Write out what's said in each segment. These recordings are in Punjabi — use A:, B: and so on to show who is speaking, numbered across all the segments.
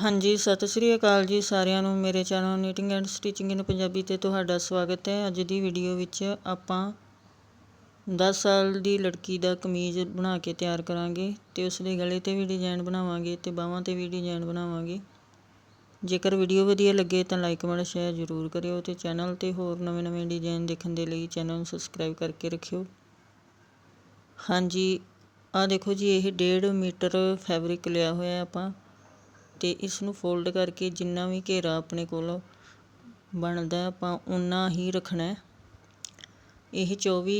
A: ਹਾਂਜੀ, ਸਤਿ ਸ੍ਰੀ ਅਕਾਲ ਜੀ ਸਾਰਿਆਂ ਨੂੰ। ਮੇਰੇ channel knitting and stitching in Punjabi ਤੇ ਤੁਹਾਡਾ ਸਵਾਗਤ ਹੈ। ਅੱਜ ਦੀ ਵੀਡੀਓ ਵਿੱਚ ਆਪਾਂ 10 ਸਾਲ ਦੀ ਲੜਕੀ ਦਾ ਕਮੀਜ਼ ਬਣਾ ਕੇ ਤਿਆਰ ਕਰਾਂਗੇ ਤੇ ਉਸ ਦੇ ਗਲੇ ਤੇ ਵੀ ਡਿਜ਼ਾਈਨ ਬਣਾਵਾਂਗੇ ਤੇ ਬਾਹਾਂ ਤੇ ਵੀ ਡਿਜ਼ਾਈਨ ਬਣਾਵਾਂਗੇ। ਜੇਕਰ ਵੀਡੀਓ ਵਧੀਆ ਲੱਗੇ ਤਾਂ ਲਾਈਕ ਕਮੈਂਟ ਸ਼ੇਅਰ ਜ਼ਰੂਰ ਕਰਿਓ ਤੇ ਚੈਨਲ ਤੇ ਹੋਰ ਨਵੇਂ-ਨਵੇਂ ਡਿਜ਼ਾਈਨ ਦੇਖਣ ਦੇ ਲਈ ਚੈਨਲ ਨੂੰ ਸਬਸਕ੍ਰਾਈਬ ਕਰਕੇ ਰੱਖਿਓ। ਹਾਂਜੀ ਆ ਦੇਖੋ ਜੀ, ਇਹ 1.5 ਮੀਟਰ ਫੈਬਰਿਕ ਲਿਆ ਹੋਇਆ ਆਪਾਂ। ਅਤੇ ਇਸ ਨੂੰ ਫੋਲਡ ਕਰਕੇ ਜਿੰਨਾ ਵੀ ਘੇਰਾ ਆਪਣੇ ਕੋਲ ਬਣਦਾ ਆਪਾਂ ਉਨਾ ਹੀ ਰੱਖਣਾ ਇਹ 24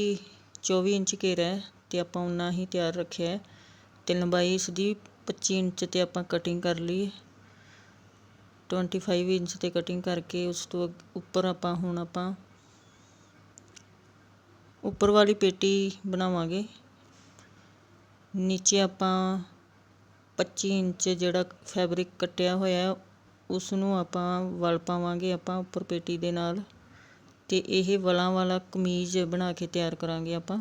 A: 24 ਇੰਚ ਘੇਰਾ ਹੈ ਅਤੇ ਆਪਾਂ ਉੰਨਾ ਹੀ ਤਿਆਰ ਰੱਖਿਆ ਅਤੇ ਲੰਬਾਈ ਇਸ ਦੀ 25 ਇੰਚ ਤੇ ਆਪਾਂ ਕਟਿੰਗ ਕਰ ਲਈ 25 ਇੰਚ ਤੇ ਕਟਿੰਗ ਕਰਕੇ ਉਸ ਤੋਂ ਉੱਪਰ ਆਪਾਂ ਹੁਣ ਆਪਾਂ ਉੱਪਰ ਵਾਲੀ ਪੇਟੀ ਬਣਾਵਾਂਗੇ। ਨੀਚੇ ਆਪਾਂ 25 ਇੰਚ ਜਿਹੜਾ ਫੈਬਰਿਕ ਕੱਟਿਆ ਹੋਇਆ ਉਸ ਨੂੰ ਆਪਾਂ ਵਲ ਪਾਵਾਂਗੇ ਆਪਾਂ ਉੱਪਰ ਪੇਟੀ ਦੇ ਨਾਲ ਅਤੇ ਇਹ ਵਲਾਂ ਵਾਲਾ ਕਮੀਜ਼ ਬਣਾ ਕੇ ਤਿਆਰ ਕਰਾਂਗੇ ਆਪਾਂ।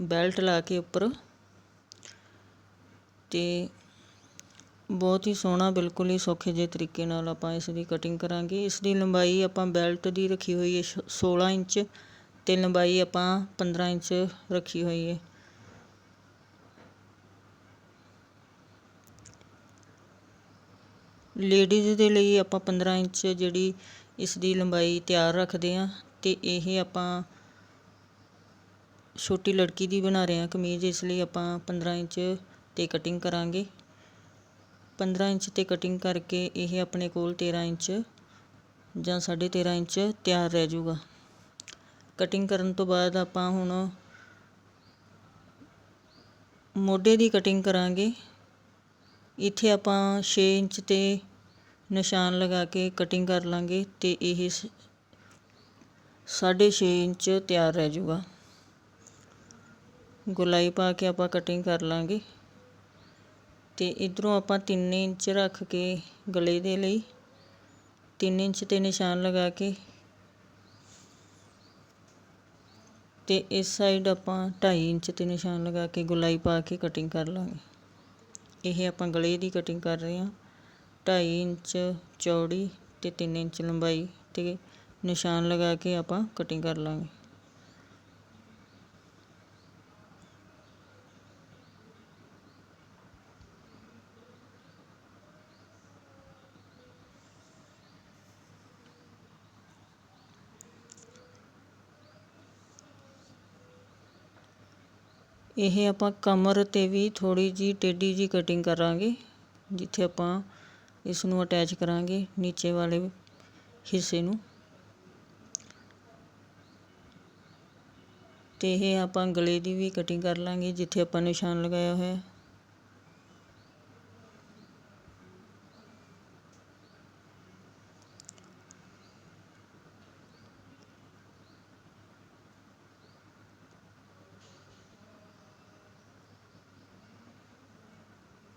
A: ਬੈਲਟ ਲਾ ਕੇ ਉੱਪਰ ਤੇ ਬਹੁਤ ਹੀ ਸੋਹਣਾ, ਬਿਲਕੁਲ ਹੀ ਸੌਖੇ ਜਿਹੇ ਤਰੀਕੇ ਨਾਲ ਆਪਾਂ ਇਸ ਦੀ ਕਟਿੰਗ ਕਰਾਂਗੇ। ਇਸ ਦੀ ਲੰਬਾਈ ਆਪਾਂ ਬੈਲਟ ਦੀ ਰੱਖੀ ਹੋਈ ਹੈ 16 ਇੰਚ ਤੇ ਲੰਬਾਈ ਆਪਾਂ 15 ਇੰਚ ਰੱਖੀ ਹੋਈ ਹੈ। ਲੇਡੀਜ਼ ਦੇ ਲਈ ਆਪਾਂ 15 ਇੰਚ ਜਿਹੜੀ ਇਸ ਦੀ ਲੰਬਾਈ ਤਿਆਰ ਰੱਖਦੇ ਹਾਂ ਅਤੇ ਇਹ ਆਪਾਂ ਛੋਟੀ ਲੜਕੀ ਦੀ ਬਣਾ ਰਹੇ ਹਾਂ ਕਮੀਜ਼, ਇਸ ਲਈ ਆਪਾਂ 15 ਇੰਚ ਤੇ ਕਟਿੰਗ ਕਰਾਂਗੇ। 15 ਇੰਚ ਤੇ ਕਟਿੰਗ ਕਰਕੇ ਇਹ ਆਪਣੇ ਕੋਲ 13 ਇੰਚ ਜਾਂ 13.5 ਇੰਚ ਤਿਆਰ ਰਹਿ ਜਾਊਗਾ। ਕਟਿੰਗ ਕਰਨ ਤੋਂ ਬਾਅਦ ਆਪਾਂ ਹੁਣ ਮੋਢੇ ਦੀ ਕਟਿੰਗ ਕਰਾਂਗੇ। ਇੱਥੇ ਆਪਾਂ ਛੇ ਇੰਚ ਤੇ ਨਿਸ਼ਾਨ ਲਗਾ ਕੇ ਕਟਿੰਗ ਕਰ ਲਾਂਗੇ ਅਤੇ ਇਹ 6.5 ਇੰਚ ਤਿਆਰ ਰਹਿ ਜਾਊਗਾ। ਗੁਲਾਈ ਪਾ ਕੇ ਆਪਾਂ ਕਟਿੰਗ ਕਰ ਲਾਂਗੇ ਤੇ ਇਧਰੋਂ ਆਪਾਂ 3 ਇੰਚ ਰੱਖ ਕੇ ਗਲੇ ਦੇ ਲਈ 3 ਇੰਚ ਤੇ ਨਿਸ਼ਾਨ ਲਗਾ ਕੇ ਤੇ ਇਸ ਸਾਈਡ ਆਪਾਂ 2.5 ਇੰਚ ਤੇ ਨਿਸ਼ਾਨ ਲਗਾ ਕੇ ਗੁਲਾਈ ਪਾ ਕੇ ਕਟਿੰਗ ਕਰ ਲਾਂਗੇ। ਇਹ ਆਪਾਂ ਗਲੇ ਦੀ ਕਟਿੰਗ ਕਰ ਰਹੇ ਹਾਂ। 2.5 ਇੰਚ ਚੌੜੀ ਤੇ 3 ਇੰਚ ਲੰਬਾਈ ਤੇ ਨਿਸ਼ਾਨ ਲਗਾ ਕੇ ਆਪਾਂ ਕਟਿੰਗ ਕਰ ਲਾਂਗੇ। ਇਹ ਆਪਾਂ ਕਮਰ ਤੇ ਵੀ ਥੋੜ੍ਹੀ ਜਿਹੀ ਟੇਢੀ ਜਿਹੀ ਕਟਿੰਗ ਕਰਾਂਗੇ, ਜਿੱਥੇ ਆਪਾਂ ਇਸ ਨੂੰ ਅਟੈਚ ਕਰਾਂਗੇ ਨੀਚੇ ਵਾਲੇ ਹਿੱਸੇ ਨੂੰ। ਤੇ ਇਹ ਆਪਾਂ ਗਲੇ ਦੀ ਵੀ ਕਟਿੰਗ ਕਰ ਲਾਂਗੇ, ਜਿੱਥੇ ਆਪਾਂ ਨਿਸ਼ਾਨ ਲਗਾਇਆ ਹੋਇਆ।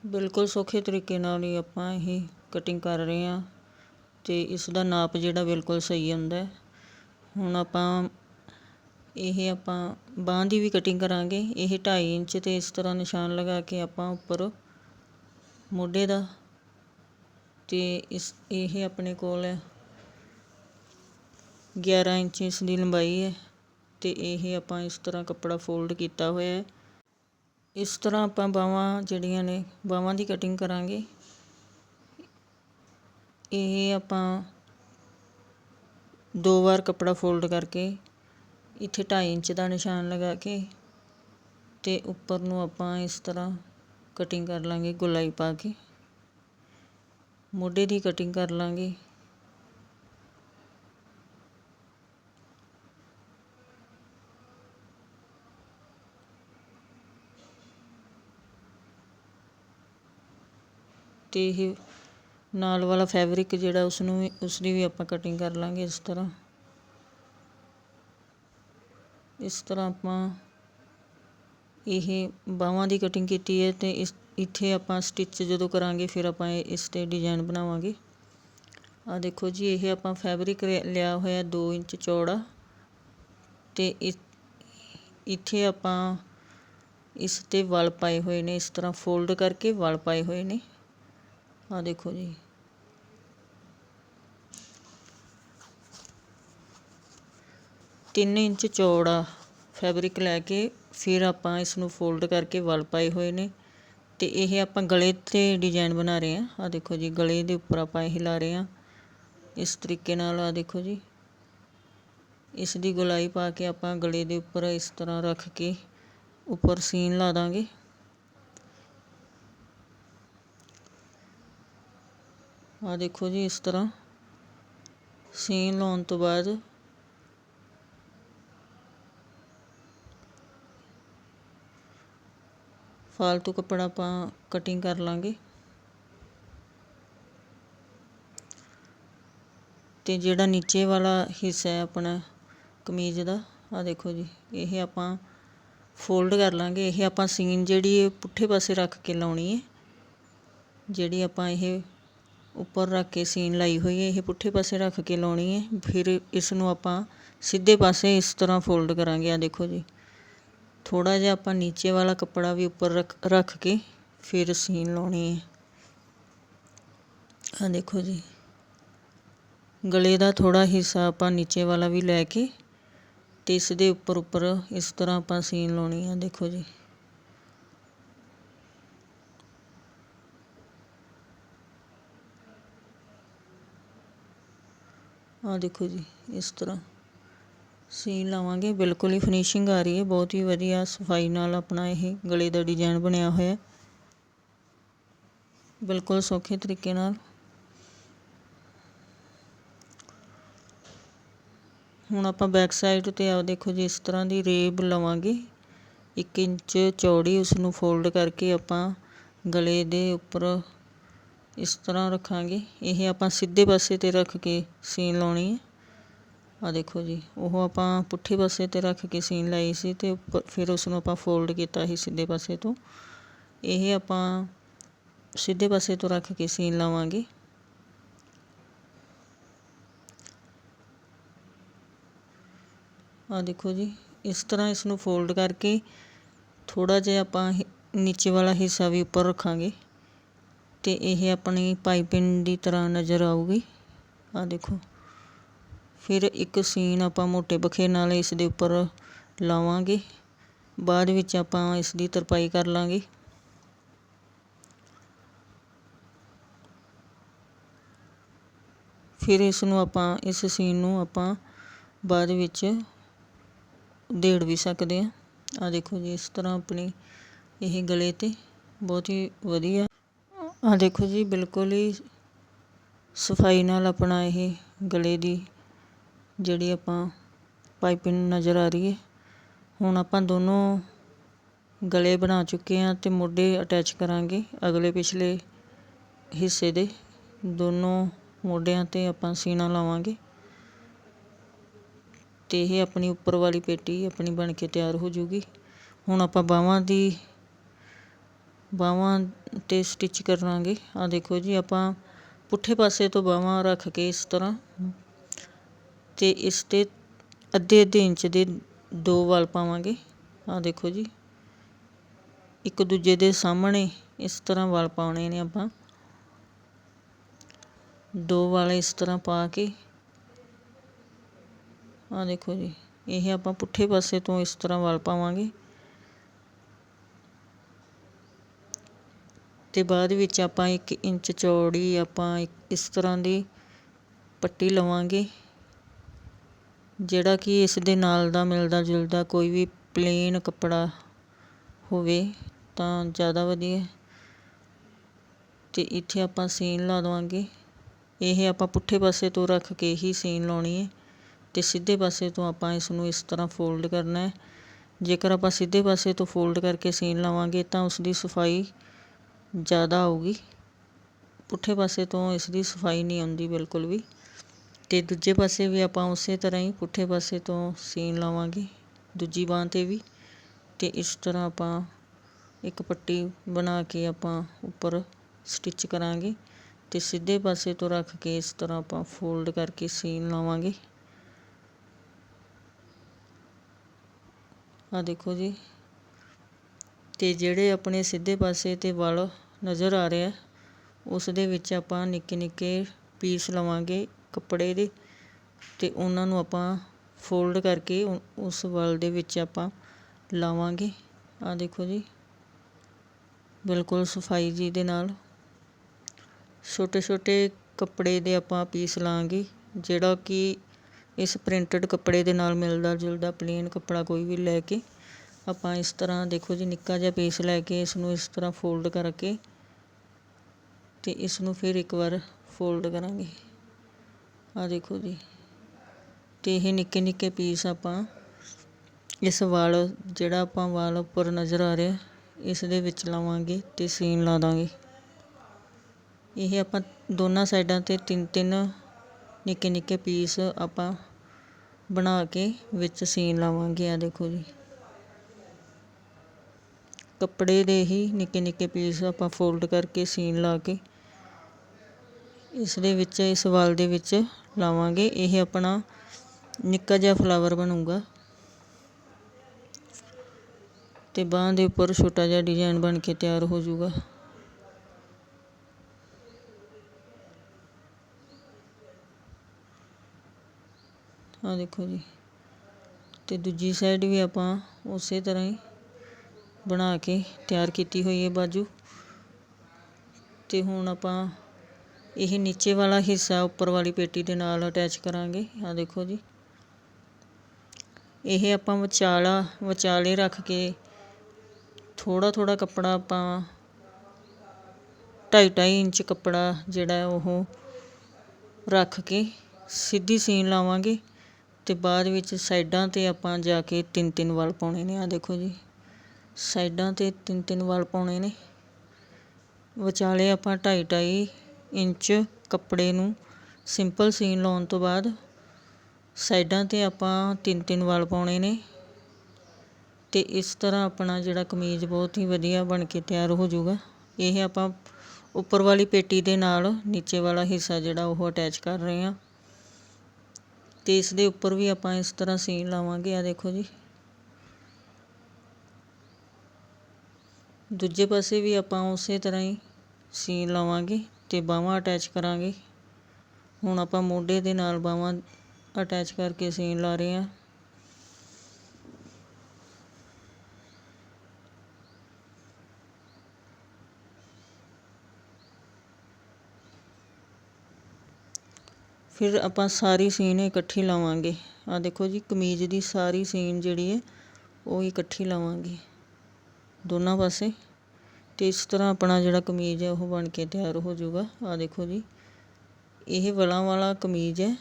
A: ਬਿਲਕੁਲ ਸੌਖੇ ਤਰੀਕੇ ਨਾਲ ਹੀ ਆਪਾਂ ਇਹ ਕਟਿੰਗ ਕਰ ਰਹੇ ਹਾਂ ਅਤੇ ਇਸ ਦਾ ਨਾਪ ਜਿਹੜਾ ਬਿਲਕੁਲ ਸਹੀ ਹੁੰਦਾ ਹੁਣ ਆਪਾਂ ਇਹ ਆਪਾਂ ਬਾਂਹ ਦੀ ਵੀ ਕਟਿੰਗ ਕਰਾਂਗੇ, ਇਹ 2.5 ਇੰਚ ਤੇ ਇਸ ਤਰ੍ਹਾਂ ਨਿਸ਼ਾਨ ਲਗਾ ਕੇ ਆਪਾਂ ਉੱਪਰ ਮੋਢੇ ਦਾ ਤੇ ਇਸ, ਇਹ ਆਪਣੇ ਕੋਲ 11 ਇੰਚ ਇਸ ਦੀ ਲੰਬਾਈ ਹੈ ਤੇ ਇਹ ਆਪਾਂ ਇਸ ਤਰ੍ਹਾਂ ਕੱਪੜਾ ਫੋਲਡ ਕੀਤਾ ਹੋਇਆ ਹੈ। ਇਸ ਤਰ੍ਹਾਂ ਆਪਾਂ ਬਾਹਾਂ ਜਿਹੜੀਆਂ ਨੇ, ਬਾਹਾਂ ਦੀ ਕਟਿੰਗ ਕਰਾਂਗੇ। ਇਹ ਆਪਾਂ ਦੋ ਵਾਰ ਕੱਪੜਾ ਫੋਲਡ ਕਰਕੇ ਇੱਥੇ 2.5 ਇੰਚ ਦਾ ਨਿਸ਼ਾਨ ਲਗਾ ਕੇ ਤੇ ਉੱਪਰ ਨੂੰ ਆਪਾਂ ਇਸ ਤਰ੍ਹਾਂ ਕਟਿੰਗ ਕਰ ਲਾਂਗੇ, ਗੁਲਾਈ ਪਾ ਕੇ। ਮੋਢੇ ਦੀ ਕਟਿੰਗ ਕਰ ਲਾਂਗੇ। ਤੇ ਇਹ ਨਾਲ ਵਾਲਾ ਫੈਬਰਿਕ ਜਿਹੜਾ ਉਸ ਨੂੰ ਵੀ ਉਸ ਦੀ ਵੀ ਆਪਾਂ ਕਟਿੰਗ ਕਰ ਲਾਂਗੇ ਇਸ ਤਰ੍ਹਾਂ। ਇਸ ਤਰ੍ਹਾਂ ਆਪਾਂ ਇਹ ਬਾਹਾਂ ਦੀ ਕਟਿੰਗ ਕੀਤੀ ਹੈ ਤੇ ਇਸ, ਇੱਥੇ ਆਪਾਂ ਸਟਿਚ ਜਦੋਂ ਕਰਾਂਗੇ ਫਿਰ ਆਪਾਂ ਇਸ ਤੇ ਡਿਜ਼ਾਈਨ ਬਣਾਵਾਂਗੇ। ਆ ਦੇਖੋ ਜੀ, ਇਹ ਆਪਾਂ ਫੈਬਰਿਕ ਲਿਆ ਹੋਇਆ 2 ਇੰਚ ਚੌੜਾ ਤੇ ਇੱਥੇ ਆਪਾਂ ਇਸ ਤੇ ਵਲ ਪਾਏ ਹੋਏ ਨੇ, ਇਸ ਤਰ੍ਹਾਂ ਫੋਲਡ ਕਰਕੇ ਵਲ ਪਾਏ ਹੋਏ ਨੇ। ਆ ਦੇਖੋ ਜੀ। ਤਿੰਨ ਇੰਚ ਚੌੜਾ ਫੈਬਰਿਕ ਲੈ ਕੇ ਫਿਰ ਆਪਾਂ ਇਸ ਨੂੰ ਫੋਲਡ ਕਰਕੇ ਵਲ ਪਾਏ ਹੋਏ ਨੇ। ਤੇ ਇਹ ਆਪਾਂ ਗਲੇ ਤੇ ਡਿਜ਼ਾਈਨ ਬਣਾ ਰਹੇ ਆ ਆ ਦੇਖੋ ਜੀ, ਗਲੇ ਦੇ ਉੱਪਰ ਆਪਾਂ ਇਹ ਲਾ ਰਹੇ ਆ ਇਸ ਤਰੀਕੇ ਨਾਲ ਆ ਦੇਖੋ ਜੀ। ਇਸ ਦੀ ਗੁਲਾਈ ਪਾ ਕੇ ਆਪਾਂ ਗਲੇ ਦੇ ਉੱਪਰ ਇਸ ਤਰ੍ਹਾਂ ਰੱਖ ਕੇ ਉੱਪਰ ਸੀਨ ਲਾ ਦਾਂਗੇ। ਆ ਦੇਖੋ ਜੀ, ਇਸ ਤਰ੍ਹਾਂ ਸੀਨ ਲਾਉਣ ਤੋਂ ਬਾਅਦ ਫਾਲਤੂ ਕੱਪੜਾ ਆਪਾਂ ਕਟਿੰਗ ਕਰ ਲਾਂਗੇ ਤੇ ਜਿਹੜਾ ਨੀਚੇ ਵਾਲਾ ਹਿੱਸਾ ਹੈ ਆਪਣਾ ਕਮੀਜ਼ ਦਾ ਆ ਦੇਖੋ ਜੀ, ਇਹ ਆਪਾਂ ਫੋਲਡ ਕਰ ਲਾਂਗੇ। ਇਹ ਆਪਾਂ ਸੀਨ ਜਿਹੜੀ ਪੁੱਠੇ ਪਾਸੇ ਰੱਖ ਕੇ ਲਾਉਣੀ ਹੈ, ਜਿਹੜੀ ਆਪਾਂ ਇਹ ਉੱਪਰ ਰੱਖ ਕੇ ਸੀਨ ਲਾਈ ਹੋਈ ਹੈ, ਇਹ ਪੁੱਠੇ ਪਾਸੇ ਰੱਖ ਕੇ ਲਾਉਣੀ ਹੈ, ਫਿਰ ਇਸ ਨੂੰ ਆਪਾਂ ਸਿੱਧੇ ਪਾਸੇ ਇਸ ਤਰ੍ਹਾਂ ਫੋਲਡ ਕਰਾਂਗੇ ਆ ਦੇਖੋ ਜੀ। ਥੋੜਾ ਜਿਹਾ ਆਪਾਂ ਨੀਚੇ ਵਾਲਾ ਕੱਪੜਾ ਵੀ ਉੱਪਰ ਰੱਖ ਰੱਖ ਕੇ ਫਿਰ ਸੀਨ ਲਾਉਣੀ ਹੈ। ਆ ਦੇਖੋ ਜੀ। ਗਲੇ ਦਾ ਥੋੜਾ ਹਿੱਸਾ ਆਪਾਂ ਨੀਚੇ ਵਾਲਾ ਵੀ ਲੈ ਕੇ ਤੇ ਇਸ ਦੇ ਉੱਪਰ ਉੱਪਰ ਇਸ ਤਰ੍ਹਾਂ ਆਪਾਂ ਸੀਨ ਲਾਉਣੀ ਹੈ ਦੇਖੋ ਜੀ। ਆ ਦੇਖੋ ਜੀ, ਇਸ ਤਰ੍ਹਾਂ ਸੀਨ ਲਾਵਾਂਗੇ, ਬਿਲਕੁਲ ਹੀ ਫਿਨਿਸ਼ਿੰਗ ਆ ਰਹੀ ਹੈ, ਬਹੁਤ ਹੀ ਵਧੀਆ ਸਫ਼ਾਈ ਨਾਲ ਆਪਣਾ ਇਹ ਗਲੇ ਦਾ ਡਿਜ਼ਾਈਨ ਬਣਿਆ ਹੋਇਆ ਹੈ। ਬਿਲਕੁਲ ਸੌਖੇ ਤਰੀਕੇ ਨਾਲ। ਹੁਣ ਆਪਾਂ ਬੈਕ ਸਾਈਡ ਤੇ ਆ ਦੇਖੋ ਜੀ, ਇਸ ਤਰ੍ਹਾਂ ਦੀ ਰੇਬ ਲਵਾਂਗੇ। 1 ਇੰਚ ਚੌੜੀ ਉਸ ਨੂੰ ਫੋਲਡ ਕਰਕੇ ਆਪਾਂ ਗਲੇ ਦੇ ਉੱਪਰ ਇਸ ਤਰ੍ਹਾਂ ਰੱਖਾਂਗੇ ਇਹ ਆਪਾਂ ਸਿੱਧੇ ਪਾਸੇ ਤੇ ਰੱਖ ਕੇ ਸੀਨ ਲਾਉਣੀ ਹੈ ਆ ਦੇਖੋ ਜੀ ਉਹ ਆਪਾਂ ਪੁੱਠੇ ਪਾਸੇ ਤੇ ਰੱਖ ਕੇ ਸੀਨ ਲਾਈ ਸੀ ਤੇ ਉੱਪਰ ਫਿਰ ਉਸ ਨੂੰ ਆਪਾਂ ਫੋਲਡ ਕੀਤਾ ਸੀ ਸਿੱਧੇ ਪਾਸੇ ਤੋਂ ਇਹ ਆਪਾਂ ਸਿੱਧੇ ਪਾਸੇ ਤੋਂ ਰੱਖ ਕੇ ਸੀਨ ਲਾਵਾਂਗੇ ਆ ਦੇਖੋ ਜੀ ਇਸ ਤਰ੍ਹਾਂ ਇਸ ਨੂੰ ਫੋਲਡ ਕਰਕੇ ਥੋੜਾ ਜਿਹਾ ਆਪਾਂ ਨੀਚੇ ਵਾਲਾ ਹਿੱਸਾ ਵੀ ਉੱਪਰ ਰੱਖਾਂਗੇ ਤੇ ਇਹ ਆਪਣੀ ਪਾਈਪਿੰਗ ਦੀ ਤਰ੍ਹਾਂ ਨਜ਼ਰ ਆਊਗੀ। ਆਹ ਦੇਖੋ। ਫਿਰ ਇੱਕ ਸੀਨ ਆਪਾਂ ਮੋਟੇ ਬਖੇ ਨਾਲ ਇਸ ਦੇ ਉੱਪਰ ਲਾਵਾਂਗੇ। ਬਾਅਦ ਵਿੱਚ ਆਪਾਂ ਇਸ ਦੀ ਤਰਪਾਈ ਕਰ ਲਾਂਗੇ। ਫਿਰ ਇਸ ਨੂੰ ਆਪਾਂ, ਇਸ ਸੀਨ ਨੂੰ ਆਪਾਂ ਬਾਅਦ ਵਿੱਚ ਦੇੜ ਵੀ ਸਕਦੇ ਆ ਆ ਦੇਖੋ ਜੀ, ਇਸ ਤਰ੍ਹਾਂ ਆਪਣੀ ਇਹ ਗਲੇ ਤੇ ਬਹੁਤ ਹੀ ਵਧੀਆ ਆ ਦੇਖੋ ਜੀ, ਬਿਲਕੁਲ ਹੀ ਸਫ਼ਾਈ ਨਾਲ ਆਪਣਾ ਇਹ ਗਲੇ ਦੀ ਜਿਹੜੀ ਆਪਾਂ ਪਾਈਪਿੰਗ ਨਜ਼ਰ ਆ ਰਹੀ ਹੈ। ਹੁਣ ਆਪਾਂ ਦੋਨੋਂ ਗਲੇ ਬਣਾ ਚੁੱਕੇ ਹਾਂ ਤੇ ਮੋਢੇ ਅਟੈਚ ਕਰਾਂਗੇ ਅਗਲੇ ਪਿਛਲੇ ਹਿੱਸੇ ਦੇ। ਦੋਨੋਂ ਮੋਢਿਆਂ ਤੇ ਆਪਾਂ ਸੀਨਾ ਲਾਵਾਂਗੇ ਤੇ ਇਹ ਆਪਣੀ ਉੱਪਰ ਵਾਲੀ ਪੇਟੀ ਆਪਣੀ ਬਣ ਕੇ ਤਿਆਰ ਹੋ ਜੂਗੀ। ਹੁਣ ਆਪਾਂ ਬਾਹਾਂ ਦੀ ਬਾਹਵਾਂ ਤੇ ਸਟਿਚ ਕਰਾਂਗੇ। ਆਹ ਦੇਖੋ ਜੀ, ਆਪਾਂ ਪੁੱਠੇ ਪਾਸੇ ਤੋਂ ਬਾਹਵਾਂ ਰੱਖ ਕੇ ਇਸ ਤਰ੍ਹਾਂ ਤੇ ਇਸ ਤੇ ਅੱਧੇ ਅੱਧੇ ਇੰਚ ਦੇ ਦੋ ਵਾਲ ਪਾਵਾਂਗੇ। ਆਹ ਦੇਖੋ ਜੀ, ਇੱਕ ਦੂਜੇ ਦੇ ਸਾਹਮਣੇ ਇਸ ਤਰ੍ਹਾਂ ਵਾਲ ਪਾਉਣੇ ਨੇ ਆਪਾਂ। ਦੋ ਵਾਲ ਇਸ ਤਰ੍ਹਾਂ ਪਾ ਕੇ, ਆਹ ਦੇਖੋ ਜੀ, ਇਹ ਆਪਾਂ ਪੁੱਠੇ ਪਾਸੇ ਤੋਂ ਇਸ ਤਰ੍ਹਾਂ ਵਾਲ ਪਾਵਾਂਗੇ। ਅਤੇ ਬਾਅਦ ਵਿੱਚ ਆਪਾਂ ਇੱਕ ਇੰਚ ਚੌੜੀ ਆਪਾਂ ਇਸ ਤਰ੍ਹਾਂ ਦੀ ਪੱਟੀ ਲਵਾਂਗੇ, ਜਿਹੜਾ ਕਿ ਇਸ ਦੇ ਨਾਲ ਦਾ ਮਿਲਦਾ ਜੁਲਦਾ ਕੋਈ ਵੀ ਪਲੇਨ ਕੱਪੜਾ ਹੋਵੇ ਤਾਂ ਜ਼ਿਆਦਾ ਵਧੀਆ। ਅਤੇ ਇੱਥੇ ਆਪਾਂ ਸੀਨ ਲਾ ਦਵਾਂਗੇ। ਇਹ ਆਪਾਂ ਪੁੱਠੇ ਪਾਸੇ ਤੋਂ ਰੱਖ ਕੇ ਹੀ ਸੀਨ ਲਾਉਣੀ ਹੈ ਅਤੇ ਸਿੱਧੇ ਪਾਸੇ ਤੋਂ ਆਪਾਂ ਇਸ ਨੂੰ ਇਸ ਤਰ੍ਹਾਂ ਫੋਲਡ ਕਰਨਾ ਹੈ। ਜੇਕਰ ਆਪਾਂ ਸਿੱਧੇ ਪਾਸੇ ਤੋਂ ਫੋਲਡ ਕਰਕੇ ਸੀਨ ਲਾਵਾਂਗੇ ਤਾਂ ਉਸ ਦੀ ਸਫ਼ਾਈ ਜ਼ਿਆਦਾ ਆਊਗੀ। ਪੁੱਠੇ ਪਾਸੇ ਤੋਂ ਇਸ ਦੀ ਸਫ਼ਾਈ ਨਹੀਂ ਆਉਂਦੀ ਬਿਲਕੁਲ ਵੀ। ਅਤੇ ਦੂਜੇ ਪਾਸੇ ਵੀ ਆਪਾਂ ਉਸੇ ਤਰ੍ਹਾਂ ਹੀ ਪੁੱਠੇ ਪਾਸੇ ਤੋਂ ਸੀਨ ਲਾਵਾਂਗੇ, ਦੂਜੀ ਬਾਂਹ ਤੇ ਵੀ। ਅਤੇ ਇਸ ਤਰ੍ਹਾਂ ਆਪਾਂ ਇੱਕ ਪੱਟੀ ਬਣਾ ਕੇ ਆਪਾਂ ਉੱਪਰ ਸਟਿਚ ਕਰਾਂਗੇ ਅਤੇ ਸਿੱਧੇ ਪਾਸੇ ਤੋਂ ਰੱਖ ਕੇ ਇਸ ਤਰ੍ਹਾਂ ਆਪਾਂ ਫੋਲਡ ਕਰਕੇ ਸੀਨ ਲਾਵਾਂਗੇ। ਆ ਦੇਖੋ ਜੀ ਅਤੇ ਜਿਹੜੇ ਆਪਣੇ ਸਿੱਧੇ ਪਾਸੇ ਤੇ ਵਲ ਨਜ਼ਰ ਆ ਰਿਹਾ ਉਸ ਦੇ ਵਿੱਚ ਆਪਾਂ ਨਿੱਕੇ ਨਿੱਕੇ ਪੀਸ ਲਵਾਂਗੇ ਕੱਪੜੇ ਦੇ ਅਤੇ ਉਹਨਾਂ ਨੂੰ ਆਪਾਂ ਫੋਲਡ ਕਰਕੇ ਉ, ਉਸ ਵਲ ਦੇ ਵਿੱਚ ਆਪਾਂ ਲਾਵਾਂਗੇ। ਆਹ ਦੇਖੋ ਜੀ। ਬਿਲਕੁਲ ਸਫ਼ਾਈ ਜੀ ਦੇ ਨਾਲ। ਛੋਟੇ ਛੋਟੇ ਕੱਪੜੇ ਦੇ ਆਪਾਂ ਪੀਸ ਲਾਂਗੇ, ਜਿਹੜਾ ਕਿ ਇਸ ਪ੍ਰਿੰਟਡ ਕੱਪੜੇ ਦੇ ਨਾਲ ਮਿਲਦਾ ਜੁਲਦਾ ਪਲੇਨ ਕੱਪੜਾ ਕੋਈ ਵੀ ਲੈ ਕੇ। ਆਪਾਂ ਇਸ ਤਰ੍ਹਾਂ ਦੇਖੋ ਜੀ, ਨਿੱਕਾ ਜਿਹਾ ਪੀਸ ਲੈ ਕੇ ਇਸ ਨੂੰ ਇਸ ਤਰ੍ਹਾਂ ਫੋਲਡ ਕਰਕੇ ਤੇ ਇਸ ਨੂੰ ਫਿਰ ਇੱਕ ਵਾਰ ਫੋਲਡ ਕਰਾਂਗੇ। ਆ ਦੇਖੋ ਜੀ, ਤੇ ਇਹ ਨਿੱਕੇ ਨਿੱਕੇ ਪੀਸ ਆਪਾਂ ਇਸ ਵਾਲ, ਜਿਹੜਾ ਆਪਾਂ ਵਾਲ ਉੱਪਰ ਨਜ਼ਰ ਆ ਰਿਹਾ, ਇਸ ਦੇ ਵਿੱਚ ਲਾਵਾਂਗੇ ਤੇ ਸੀਨ ਲਾ ਦਾਂਗੇ। ਇਹ ਆਪਾਂ ਦੋਨਾਂ ਸਾਈਡਾਂ ਤੇ ਤਿੰਨ ਤਿੰਨ ਨਿੱਕੇ ਨਿੱਕੇ ਪੀਸ ਆਪਾਂ ਬਣਾ ਕੇ ਵਿੱਚ ਸੀਨ ਲਾਵਾਂਗੇ ਆ ਦੇਖੋ ਜੀ। ਕੱਪੜੇ ਦੇ ਹੀ ਨਿੱਕੇ ਨਿੱਕੇ ਪੀਸ ਆਪਾਂ ਫੋਲਡ ਕਰਕੇ ਸੀਨ ਲਾ ਕੇ ਇਸ ਦੇ ਵਿੱਚ, ਇਸ ਵਾਲ ਦੇ ਵਿੱਚ ਲਾਵਾਂਗੇ। ਇਹ ਆਪਣਾ ਨਿੱਕਾ ਜਿਹਾ ਫਲਾਵਰ ਬਣੂਗਾ। ਤੇ ਬਾਹਾਂ ਦੇ ਉੱਪਰ ਛੋਟਾ ਜਿਹਾ ਡਿਜ਼ਾਈਨ ਬਣ ਕੇ ਤਿਆਰ ਹੋ ਜਾਊਗਾ। ਆ ਦੇਖੋ ਜੀ। ਤੇ ਦੂਜੀ ਸਾਈਡ ਵੀ ਆਪਾਂ ਉਸੇ ਤਰ੍ਹਾਂ ਹੀ ਬਣਾ ਕੇ ਤਿਆਰ ਕੀਤੀ ਹੋਈ ਹੈ ਬਾਜੂ। ਅਤੇ ਹੁਣ ਆਪਾਂ ਇਹ ਨੀਚੇ ਵਾਲਾ ਹਿੱਸਾ ਉੱਪਰ ਵਾਲੀ ਪੇਟੀ ਦੇ ਨਾਲ ਅਟੈਚ ਕਰਾਂਗੇ। ਆ ਦੇਖੋ ਜੀ। ਇਹ ਆਪਾਂ ਵਿਚਾਲਾ, ਵਿਚਾਲੇ ਰੱਖ ਕੇ ਥੋੜਾ ਥੋੜਾ ਕੱਪੜਾ ਆਪਾਂ ਢਾਈ ਢਾਈ ਇੰਚ ਕੱਪੜਾ ਜਿਹੜਾ ਉਹ ਰੱਖ ਕੇ ਸਿੱਧੀ ਸੀਨ ਲਾਵਾਂਗੇ। ਤੇ ਬਾਅਦ ਵਿੱਚ ਸਾਈਡਾਂ ਤੇ ਆਪਾਂ ਜਾ ਕੇ ਤਿੰਨ ਤਿੰਨ ਵਾਲ ਪਾਉਣੇ ਨੇ। ਆ ਦੇਖੋ ਜੀ। ਸਾਈਡਾਂ ਤੇ ਤਿੰਨ ਤਿੰਨ ਵਾਲ ਪਾਉਣੇ ਨੇ। ਵਿਚਾਲੇ ਆਪਾਂ ਢਾਈ ਢਾਈ ਇੰਚ ਕੱਪੜੇ ਨੂੰ ਸਿੰਪਲ ਸੀਨ ਲਾਉਣ ਤੋਂ ਬਾਅਦ ਸਾਈਡਾਂ ਤੇ ਆਪਾਂ ਤਿੰਨ ਤਿੰਨ ਵਾਲ ਪਾਉਣੇ ਨੇ। ਤੇ ਇਸ ਤਰ੍ਹਾਂ ਆਪਣਾ ਜਿਹੜਾ ਕਮੀਜ਼ ਬਹੁਤ ਹੀ ਵਧੀਆ ਬਣ ਕੇ ਤਿਆਰ ਹੋ ਜਾਊਗਾ। ਇਹ ਆਪਾਂ ਉੱਪਰ ਵਾਲੀ ਪੇਟੀ ਦੇ ਨਾਲ ਨੀਚੇ ਵਾਲਾ ਹਿੱਸਾ ਜਿਹੜਾ ਉਹ ਅਟੈਚ ਕਰ ਰਹੇ ਹਾਂ। ਤੇ ਇਸ ਦੇ ਉੱਪਰ ਵੀ ਆਪਾਂ ਇਸ ਤਰ੍ਹਾਂ ਸੀਨ ਲਾਵਾਂਗੇ ਆ ਦੇਖੋ ਜੀ। ਦੂਜੇ ਪਾਸੇ ਵੀ ਆਪਾਂ ਉਸੇ ਤਰ੍ਹਾਂ ਹੀ ਸੀਨ ਲਾਵਾਂਗੇ ਅਤੇ ਬਾਹਾਂ ਅਟੈਚ ਕਰਾਂਗੇ। ਹੁਣ ਆਪਾਂ ਮੋਢੇ ਦੇ ਨਾਲ ਬਾਹਾਂ ਅਟੈਚ ਕਰਕੇ ਸੀਨ ਲਾ ਰਹੇ ਹਾਂ। ਫਿਰ ਆਪਾਂ ਸਾਰੀ ਸੀਨ ਇਕੱਠੀ ਲਾਵਾਂਗੇ। ਆ ਦੇਖੋ ਜੀ ਕਮੀਜ਼ ਦੀ ਸਾਰੀ ਸੀਨ ਜਿਹੜੀ ਹੈ, ਉਹ ਇਕੱਠੀ ਲਾਵਾਂਗੇ। ਦੋਨਾਂ ਪਾਸੇ। ਅਤੇ ਇਸ ਤਰ੍ਹਾਂ ਆਪਣਾ ਜਿਹੜਾ ਕਮੀਜ਼ ਹੈ, ਉਹ ਬਣ ਕੇ ਤਿਆਰ ਹੋ ਜਾਊਗਾ। ਆਹ ਦੇਖੋ ਜੀ, ਇਹ ਵਲਾਂ ਵਾਲਾ ਕਮੀਜ਼ ਹੈ।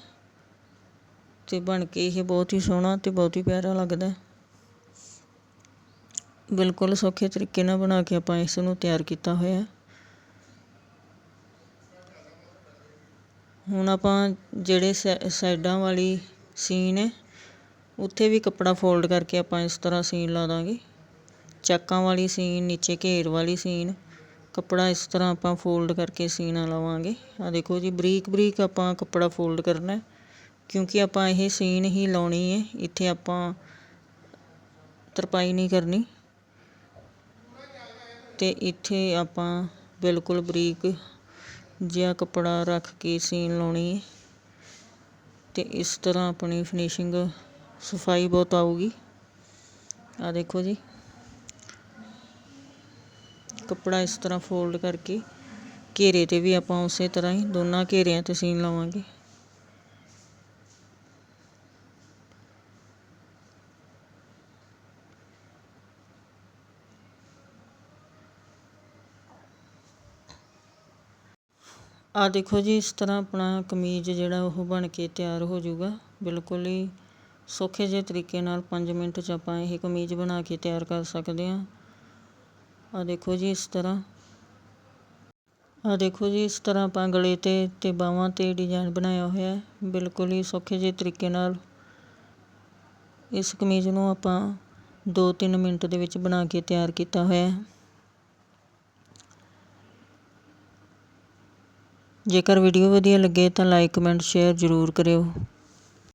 A: ਤੇ ਬਣ ਕੇ ਇਹ ਬਹੁਤ ਹੀ ਸੋਹਣਾ ਤੇ ਬਹੁਤ ਹੀ ਪਿਆਰਾ ਲੱਗਦਾ ਬਿਲਕੁਲ ਸੌਖੇ ਤਰੀਕੇ ਨਾਲ ਬਣਾ ਕੇ ਆਪਾਂ ਇਸ ਨੂੰ ਤਿਆਰ ਕੀਤਾ ਹੋਇਆ ਹੁਣ ਆਪਾਂ ਜਿਹੜੇ ਸਾਈਡਾਂ ਵਾਲੀ ਸੀਨ ਹੈ, ਉੱਥੇ ਵੀ ਕੱਪੜਾ ਫੋਲਡ ਕਰਕੇ ਆਪਾਂ ਇਸ ਤਰ੍ਹਾਂ ਸੀਨ ਲਾ ਦਾਂਗੇ। ਚੱਕਾਂ ਵਾਲੀ ਸੀਨ ਨੀਚੇ ਘੇਰ ਵਾਲੀ ਸੀਨ ਕੱਪੜਾ ਇਸ ਤਰ੍ਹਾਂ ਆਪਾਂ ਫੋਲਡ ਕਰਕੇ ਸੀਨਾ ਲਵਾਂਗੇ। ਆ ਦੇਖੋ ਜੀ, ਬਰੀਕ ਬਰੀਕ ਆਪਾਂ ਕੱਪੜਾ ਫੋਲਡ ਕਰਨਾ ਕਿਉਂਕਿ ਆਪਾਂ ਇਹ ਸੀਨ ਹੀ ਲਾਉਣੀ ਹੈ, ਇੱਥੇ ਆਪਾਂ ਤਰਪਾਈ ਨਹੀਂ ਕਰਨੀ। ਤੇ ਇੱਥੇ ਆਪਾਂ ਬਿਲਕੁਲ ਬਰੀਕ ਜਿਹਾ ਕੱਪੜਾ ਰੱਖ ਕੇ ਸੀਨ ਲਾਉਣੀ ਹੈ। ਤੇ ਇਸ ਤਰ੍ਹਾਂ ਆਪਣੀ ਫਿਨਿਸ਼ਿੰਗ ਸਫ਼ਾਈ ਬਹੁਤ ਆਊਗੀ। ਆ ਦੇਖੋ ਜੀ। ਕੱਪੜਾ ਇਸ ਤਰ੍ਹਾਂ ਫੋਲਡ ਕਰਕੇ ਘੇਰੇ ਤੇ ਵੀ ਆਪਾਂ ਉਸੇ ਤਰ੍ਹਾਂ ਹੀ ਦੋਨਾਂ ਘੇਰਿਆਂ ਤੇ ਸੀਨ ਲਾਵਾਂਗੇ। ਆ ਦੇਖੋ ਜੀ, ਇਸ ਤਰ੍ਹਾਂ ਆਪਣਾ ਕਮੀਜ਼ ਜਿਹੜਾ ਉਹ ਬਣ ਕੇ ਤਿਆਰ ਹੋ ਜਾਊਗਾ। ਬਿਲਕੁਲ ਹੀ ਸੌਖੇ ਜਿਹੇ ਤਰੀਕੇ ਨਾਲ 5 ਮਿੰਟ 'ਚ ਆਪਾਂ ਇਹ ਕਮੀਜ਼ ਬਣਾ ਕੇ ਤਿਆਰ ਕਰ ਸਕਦੇ ਹਾਂ। ਆ ਦੇਖੋ ਜੀ ਇਸ ਤਰ੍ਹਾਂ। ਆ ਦੇਖੋ ਜੀ ਇਸ ਤਰ੍ਹਾਂ ਆਪਾਂ ਗਲੇ ਤੇ ਤੇ ਬਾਹਾਂ ਤੇ ਡਿਜ਼ਾਈਨ ਬਣਾਇਆ ਹੋਇਆ ਹੈ। ਬਿਲਕੁਲ ਹੀ ਸੌਖੇ ਜਿਹੇ ਤਰੀਕੇ ਨਾਲ ਇਸ ਕਮੀਜ਼ ਨੂੰ ਆਪਾਂ 2-3 ਮਿੰਟ ਦੇ ਵਿੱਚ ਬਣਾ ਕੇ ਤਿਆਰ ਕੀਤਾ ਹੋਇਆ ਹੈ। ਜੇਕਰ ਵੀਡੀਓ ਵਧੀਆ ਲੱਗੇ ਤਾਂ ਲਾਈਕ ਕਮੈਂਟ ਸ਼ੇਅਰ ਜ਼ਰੂਰ ਕਰਿਓ।